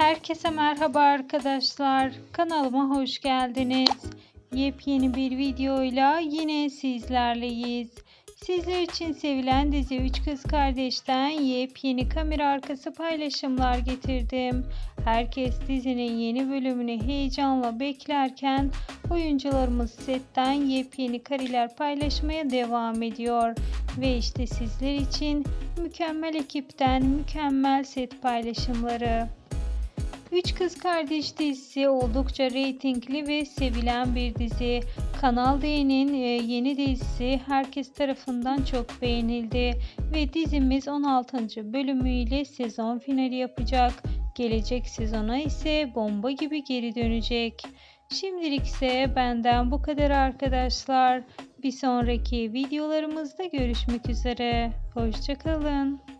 Herkese merhaba arkadaşlar. Kanalıma hoş geldiniz. Yepyeni bir videoyla yine sizlerleyiz. Sizler için sevilen dizi Üç Kız Kardeş'ten yepyeni kamera arkası paylaşımlar getirdim. Herkes dizinin yeni bölümünü heyecanla beklerken oyuncularımız setten yepyeni kareler paylaşmaya devam ediyor. Ve işte sizler için mükemmel ekipten mükemmel set paylaşımları. Üç Kız Kardeş dizisi oldukça reytingli ve sevilen bir dizi. Kanal D'nin e, yeni dizisi herkes tarafından çok beğenildi ve dizimiz 16. bölümüyle sezon finali yapacak. Gelecek sezona ise bomba gibi geri dönecek. Şimdilik ise benden bu kadar arkadaşlar. Bir sonraki videolarımızda görüşmek üzere. Hoşçakalın.